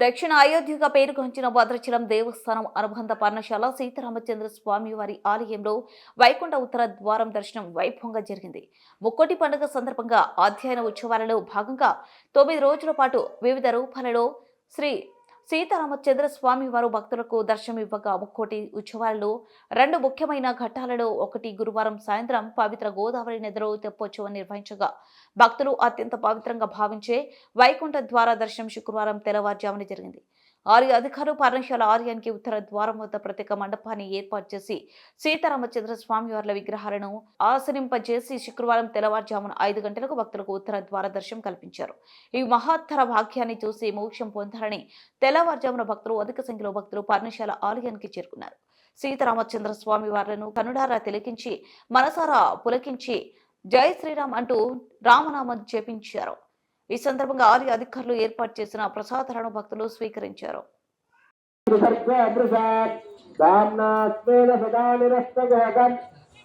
దక్షిణ అయోధ్యగా పేరుగాంచిన భద్రాచలం దేవస్థానం అనుబంధ పర్ణశాల సీతారామచంద్ర స్వామి వారి ఆలయంలో వైకుంఠ ఉత్తర ద్వారం దర్శనం వైభవంగా జరిగింది. ముక్కోటి పండుగ సందర్భంగా అధ్యయన ఉత్సవాలలో భాగంగా తొమ్మిది రోజుల పాటు వివిధ రూపాలలో శ్రీ సీతారామచంద్ర స్వామి వారు భక్తులకు దర్శనమివ్వగా ముక్కోటి ఉత్సవాలలో రెండు ముఖ్యమైన ఘట్టాలలో ఒకటి గురువారం సాయంత్రం పవిత్ర గోదావరి నదిలో తెప్పోత్సవం నిర్వహించగా భక్తులు అత్యంత పవిత్రంగా భావించే వైకుంఠ ద్వారా దర్శనం శుక్రవారం తెల్లవారుజామున జరిగింది. ఆర్య అధికారులు పర్ణశాల ఆలయానికి ఉత్తర ద్వారం వద్ద ప్రత్యేక మండపాన్ని ఏర్పాటు చేసి సీతారామచంద్ర స్వామి వార్ల విగ్రహాలను ఆసరింపజేసి శుక్రవారం తెల్లవారుజామున ఐదు గంటలకు భక్తులకు ఉత్తర ద్వార దర్శనం కల్పించారు. ఈ మహత్తర భాగ్యాన్ని చూసి మోక్షం పొందారని తెల్లవారుజామున భక్తులు అధిక సంఖ్యలో భక్తులు పర్ణశాల ఆలయానికి చేరుకున్నారు. సీతారామచంద్ర స్వామి వార్లను కనుడారా తిలకించి మనసారా పులకించి జై శ్రీరామ్ అంటూ రామనామం చేపించారు ఈ సందర్భంగా ఆలయ అధికారులు ఏర్పాటు చేసిన ప్రసాదాలను భక్తులు స్వీకరించారు.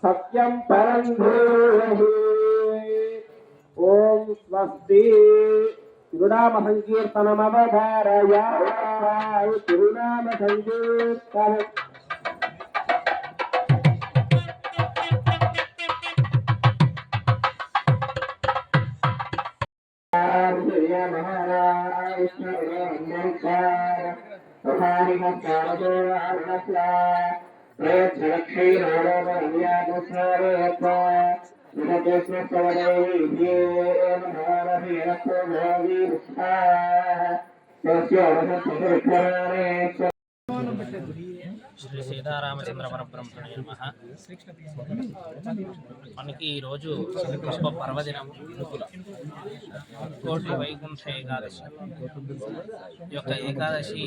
సత్యం పరం ఓం స్వస్తి. తిరునామ సంకీర్తనమవధారయ తిరునామ సంకీర్తన శ్రీ శ్రీ సీతారామచంద్ర పరబ్రహ్మణ నమ. మనకి ఈరోజు గొప్ప పర్వదినం కోటి వైకుంఠ ఏకాదశి. ఈ యొక్క ఏకాదశి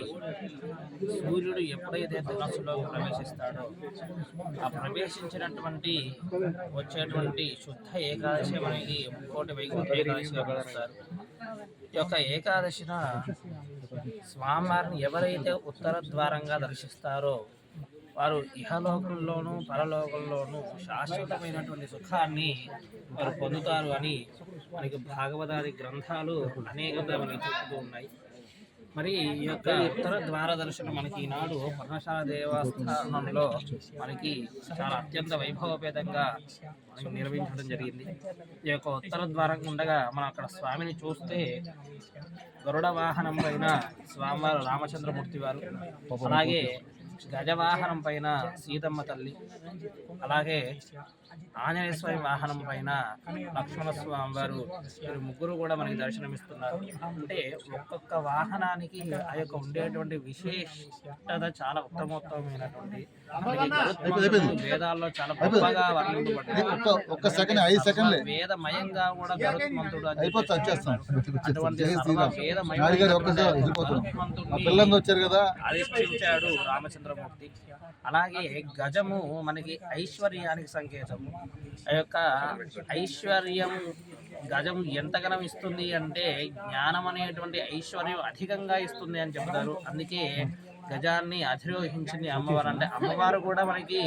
సూర్యుడు ఎప్పుడైతే ధనస్సులో ప్రవేశిస్తాడో ఆ ప్రవేశించినటువంటి వచ్చేటువంటి శుద్ధ ఏకాదశి మనకి కోటి వైకుంఠ ఏకాదశిగా పిలుస్తారు ఈ యొక్క ఏకాదశిన స్వామివారిని ఎవరైతే ఉత్తర ద్వారంగా దర్శిస్తారో వారు ఇహలోకంలోనూ పరలోకంలోనూ శాశ్వతమైనటువంటి సుఖాన్ని వారు పొందుతారు అని మనకి భాగవతాది గ్రంథాలు అనేకంగా మనకి చెప్తూ ఉన్నాయి. మరి ఈ యొక్క ఉత్తర ద్వార దర్శనం మనకి ఈనాడు పర్ణశాల దేవస్థానంలో మనకి చాలా అత్యంత వైభవపేతంగా మనకి నిర్వహించడం జరిగింది. ఈ యొక్క ఉత్తర ద్వారం ఉండగా మనం అక్కడ స్వామిని చూస్తే గరుడ వాహనం పైన స్వామివారు రామచంద్రమూర్తి వారు. అలాగే గజవాహనం పైన సీతమ్మ తల్లి అలాగే ఆంజనేయ స్వామి వాహనం పైన లక్ష్మణ స్వామి వారు వీరు ముగ్గురు కూడా మనకి దర్శనమిస్తున్నారు. అంటే ఒక్కొక్క వాహనానికి ఆ యొక్క ఉండేటువంటి విశేషత చాలా ఉత్తమోత్తమైనటువంటి వేదాల్లో చాలా గొప్పగా వేదమయంగా కూడా గరుత్మంతుడు అటువంటి కదా. అధిష్ఠించాడు రామచంద్రమూర్తి. అలాగే గజము మనకి ఐశ్వర్యానికి సంకేతం. ఆ యొక్క ఐశ్వర్యం గజం ఎంతగనం ఇస్తుంది అంటే జ్ఞానం అనేటువంటి ఐశ్వర్యం అధికంగా ఇస్తుంది అని చెప్తారు. అందుకే గజాన్ని అధిరోహించింది అమ్మవారు. అంటే అమ్మవారు కూడా మనకి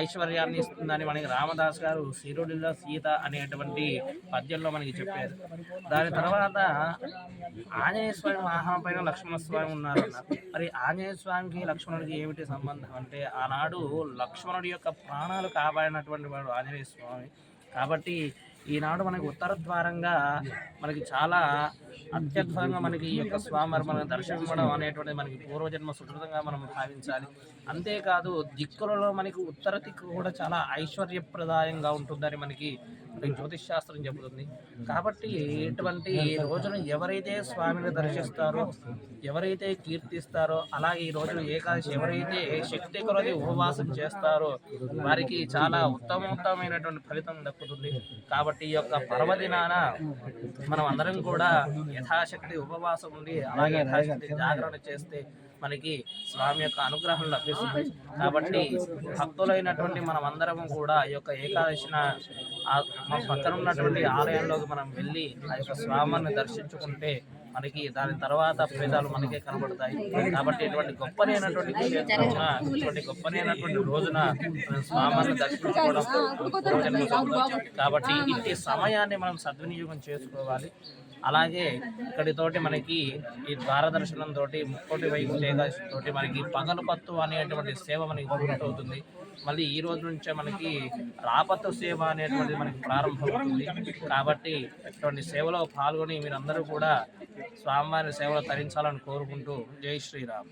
ఐశ్వర్యాన్ని ఇస్తుందని మనకి రామదాస్ గారు సిరుడిలో సీత అనేటువంటి పద్యంలో మనకి చెప్పారు. దాని తర్వాత ఆంజనేయ స్వామి వాహనం పైన లక్ష్మణ స్వామి ఉన్నారన్నారు మరి ఆంజనేయ స్వామికి లక్ష్మణుడికి ఏమిటి సంబంధం అంటే ఆనాడు లక్ష్మణుడి యొక్క ప్రాణాలు కాపాడినటువంటి వాడు ఆంజనేయ స్వామి. కాబట్టి ఈనాడు మనకి ఉత్తర ద్వారంగా మనకి చాలా అత్యద్భుతంగా మనకి ఈ యొక్క స్వామివారు మనకు దర్శించడం అనేటువంటిది మనకి పూర్వజన్మ సుకృతంగా మనం భావించాలి. అంతేకాదు దిక్కులలో మనకి ఉత్తర దిక్కు కూడా చాలా ఐశ్వర్యప్రదాయంగా ఉంటుందని మనకి మనకి జ్యోతిష్ శాస్త్రం చెబుతుంది. కాబట్టి ఇటువంటి రోజున ఎవరైతే స్వామిని దర్శిస్తారో ఎవరైతే కీర్తిస్తారో అలాగే ఈ రోజున ఏకాదశి ఎవరైతే శక్తి కొలది ఉపవాసం చేస్తారో వారికి చాలా ఉత్తమోత్తమైనటువంటి ఫలితం దక్కుతుంది. కాబట్టి ఈ యొక్క పర్వదినాన మనం అందరం కూడా యథాశక్తి ఉపవాసం ఉండి అలాగే యథాశక్తి జాగరణ చేస్తే మనకి స్వామి యొక్క అనుగ్రహం లభిస్తుంది. కాబట్టి భక్తులైనటువంటి మనం అందరం కూడా ఈ యొక్క ఏకాదశిన ఆ- మన పక్కన ఉన్నటువంటి ఆలయంలోకి మనం వెళ్ళి ఆ యొక్క స్వామిని దర్శించుకుంటే మనకి దాని తర్వాత ఫలితాలు మనకే కనబడతాయి. కాబట్టి ఇటువంటి గొప్పనైనటువంటి క్షేత్రమున ఇటువంటి గొప్పనైనటువంటి రోజున స్వామిని దర్శించుకోవడం కాబట్టి ఇంటి సమయాన్ని మనం సద్వినియోగం చేసుకోవాలి. అలాగే ఇక్కడితోటి మనకి ఈ ద్వారదర్శనం తోటి ముక్కోటి వైపు తోటి మనకి పగలు పత్తు అనేటువంటి సేవ మనకి పూర్తవుతుంది మళ్ళీ ఈ రోజు నుంచే మనకి రాపత్తు సేవ అనేటువంటిది మనకి ప్రారంభమవుతుంది. కాబట్టి ఇటువంటి సేవలో పాల్గొని మీరందరూ కూడా స్వామివారి సేవలో తరించాలని కోరుకుంటూ జై శ్రీరామ్.